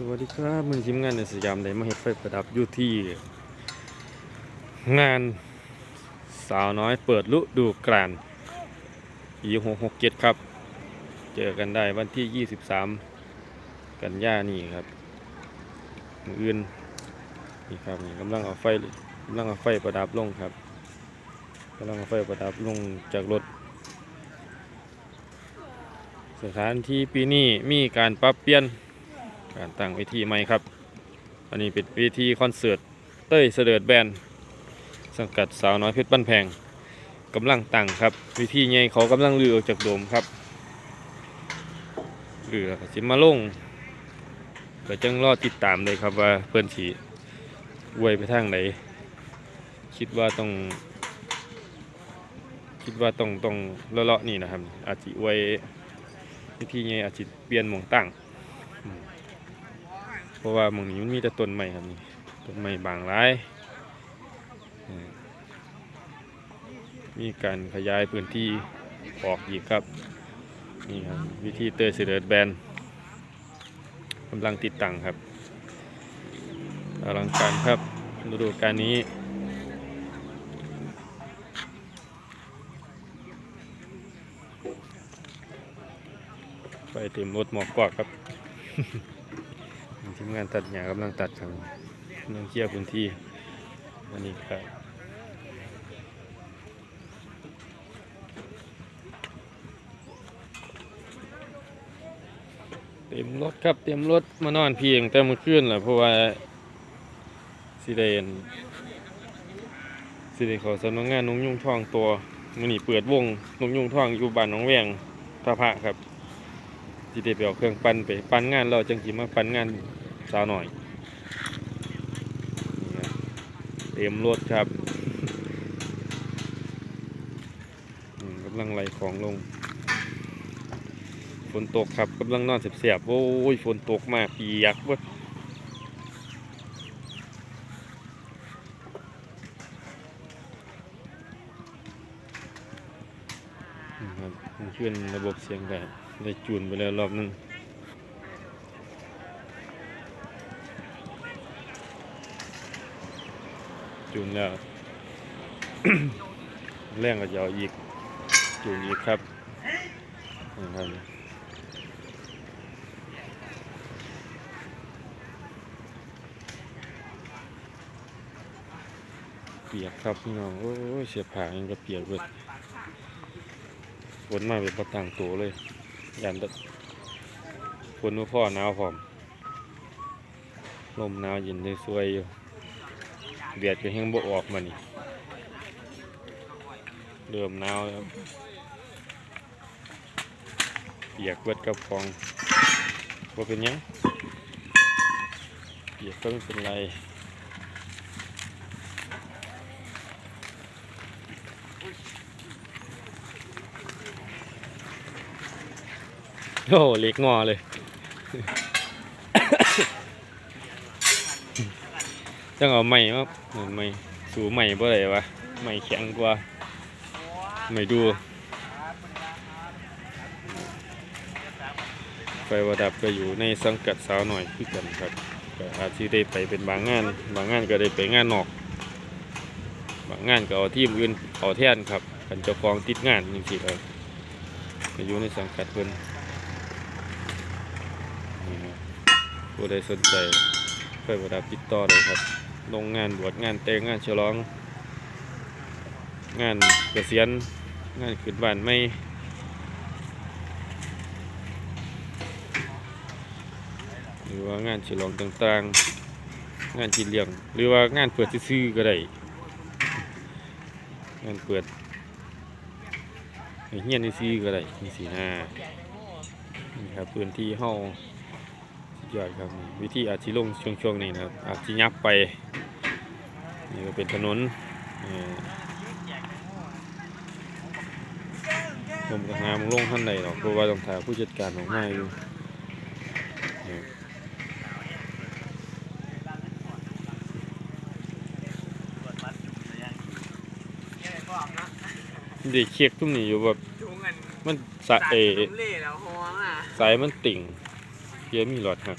สวัสดีครับมือทีมงานในสยามได้มาเฮ็ดไฟประดับอยู่ที่ งานสาวน้อยเปิดฤดูกาลปี667ครับ เจอกันได้วันที่23กันยานี่ครับมืออื่นนี่ครับนี่กำลังเอาไฟกำลังเอาไฟประดับลงครับกำลังเอาไฟประดับลงจากรถสถานที่ปีนี้มีการปรับเปลี่ยน การตั้งเวทีใหม่ครับ อันนี้เป็นเวทีคอนเสิร์ตเต้ยเสดิร์ดแบนสังกัดสาวน้อยเพชรบ้านแพงกำลังตั้งครับเวทีใหญ่เขากำลังลือออกจากโดมครับเรือสิมาลงก็จังรอติดตามเลยครับว่าเพื่อนสีอวยไปทางไหนคิดว่าต้องคิดว่าต้องต้องเลาะๆนี่นะครับอาจจะอวยเวทีใหญ่อาจจะเปลี่ยนหมองตั้ง เพราะว่าหมองนี้มันมีแต่ต้นไม้ครับนี่ต้นไม้บางร้าย มีการขยายพื้นที่ออกอีกครับ นี่ครับ วิธีเตยเสด็จแบนกำลังติดตั้งครับอลังการครับฤดูกาลนี้ไปเต็มรถหมอกกว่าครับ ทีมงานตัดหญ้ากำลังตัดครับกำลังเคลียร์พื้นที่อันนี้ครับเต็มรถครับเต็มรถมานอนเพียงแต่เมื่อคืนแหละเพราะว่าสิเดนสิเดนขาสำนักงานนงยุ่งท่องตัวมือนี่เปิดวงนงยุ่งท่องอยู่บ้านน้องแวงท่าพระครับ ที่ได้ไปเอาเครื่องปั้นไปปั้นงานเราจังสิมาปั้นงานสาวหน่อยเต็มรถครับกำลังไล่ของลง ฝนตกครับกำลังนอนเสียบๆโอ้ยฝนตกมากเปียกเว้ยอืมครับมันขึ้นระบบเสียงได้ ได้จูนไปแล้วรอบหนึงจูนแล้วแรงก็จะเอาอีกจูนอีกครับนะครับเปียกครับพี่น้องโอ้ยเสียผายังก็เปียกเลยฝนมาเป็นประตังตัวเลย ยันตะฝนพ่อหนาวพร้อม ลมหนาวเย็นสวยอยู่เบียดก็ยังบ่ออกมานี่เริ่มหนาวแล้วเปียกเบิดกับฟองว่าเป็นยังเปียกก็ไม่เป็นไร โอ้เล็กงอเลย จังเอาใหม่มาเหมือนใหม่สูใหม่บ่ได้วะใหม่แข็งกว่าใหม่ดูไฟประดับก็อยู่ในสังกัดสาวหน่อยคือกันครับอาจจะได้ไปเป็นบางงาน บางงานก็ได้ไปงานนอก บางงานก็เอาทีมอื่นเอาแทนครับกันเจ้าของติดงานจริงๆเลยอยู่ในสังกัดเพิ่นนี่ครับ ผู้ใดสนใจไฟประดับติดต่อเลยครับลงงานบวชงานแต่งงานฉลอง งานเกษียณงานขึ้นบ้านไม่หรือว่างานฉลองต่างๆ งานจีเลี้ยง หรือว่างานเปิดซื่อก็ได้ งานเปิดเฮียนซื่อก็ได้มีสี่ห้านี่ครับพื้นที่เฮาสุด ยอดครับวิธีอาจจะลงช่วงๆนี้นะครับอาจจะยับไปนี่ก็เป็นถนนเอ่อผมก็หามงลงท่านใดหรอกเพราะว่าต้องถามผู้จัดการของมาอยู่นี่เด็กเช็คทุ่มนี้อยู่แบบจุงกันมันสะเอเล่แล้วห้องอะสายมันติ่ง เกียร์มีหลอดหัก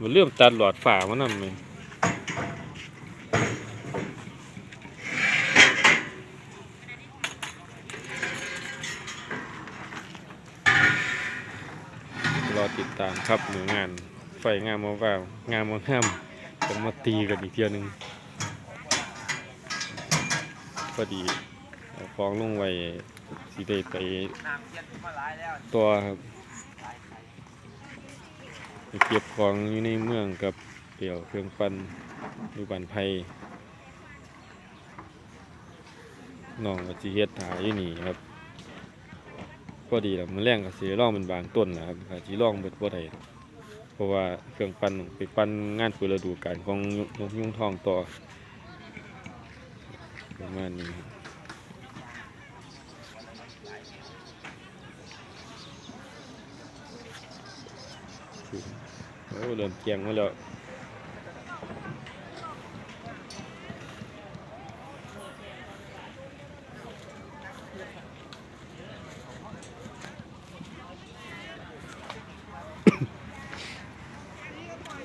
มันเริ่มตัดหลอดฝามันนั่นเลยรอติดตามครับหน่วยงาน ไฟงามมาว่าวงามมาห้ามต้องมาตีกันอีกเที่ยวหนึงพอดีเอาของลงไว้สิได้ไปตัวครับ เก็บของอยู่ในเมืองกับเกี่ยวเครื่องปั้นอยู่บ้านไผ่น้องก็สิเฮ็ดหาอยู่นี่ครับพอดีแล้วมันแรงก็สิร่องเป็นบางต้นนะครับก็สิร่องเบิดบ่ได้เพราะว่าเครื่องปั้นไปปั้นงานเปิดฤดูกาลของนกยุงทองต่อประมาณนี้ครับ อ้เริ่มเกียงมาแล้ว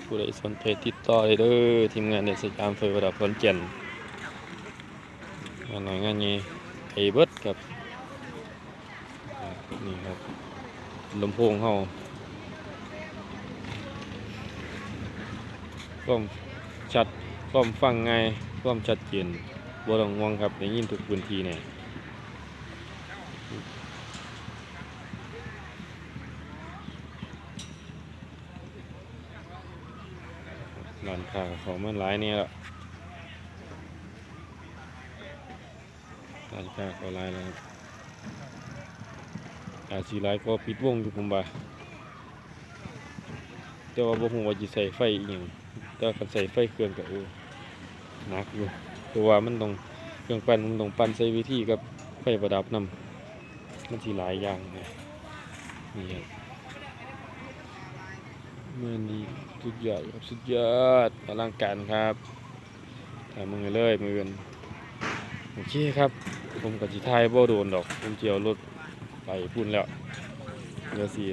ผู้ใดสนใจติดต่อเลยเด้อทีมงานเดสยามไฟประดับขอนแก่นงานไหนงานนี้ไอเบิร์ดครับนี่ครับลำโพงเฮา ความชัดความฟังง่ายความชัดเจนบ่ต้องห่วงครับได้ยินทุกพื้นที่แน่ร้านค้าเขามันหลายนี่ละร้านค้าเขาหลายแล้วอาชีหลายก็ปิดวงอยู่ผมบ่าแต่ว่าบ่ฮู้ว่าสิใส่ไฟอีหยัง แต่คันใส่ไฟเครื่องก็เออหนักอยู่เพราะว่ามันต้องเครื่องปั้นมันต้องปั้นใส่วิธีกับไฟประดับนำมันสิหลายอย่างนะนี่ครับเมื่อนี้สุดยอดครับสุดยอดอลังการครับถ่ายมือเลยมือกันโอเคครับ ผมกับจีไทยบ่โดนดอกผมเจียวรถไปพุ่นแล้วเดี๋ยวสิ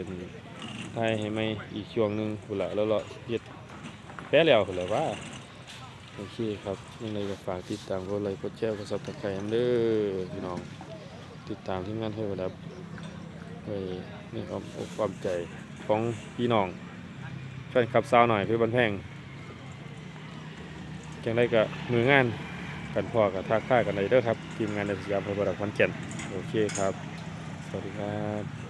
ไทยให้ไหมอีกช่วงหนึงพุ่นละแล้วเราเฮ็ด แพ้แล้วเหรอว่าโอเคครับยังไงก็ฝากติดตามกดไลค์กดแชร์กดซับสไครต์เด้อพี่น้องติดตามทีมงานให้เวลาไปในความอกความใจของพี่น้องแฟนคลับสาวหน่อยเพื่อบันแพงจังได้ก็มืองานกันพอกับทักทากันเลยเด้อครับทีมงานในสยามพบรักขอนแก่นโอเคครับ สวัสดีครับ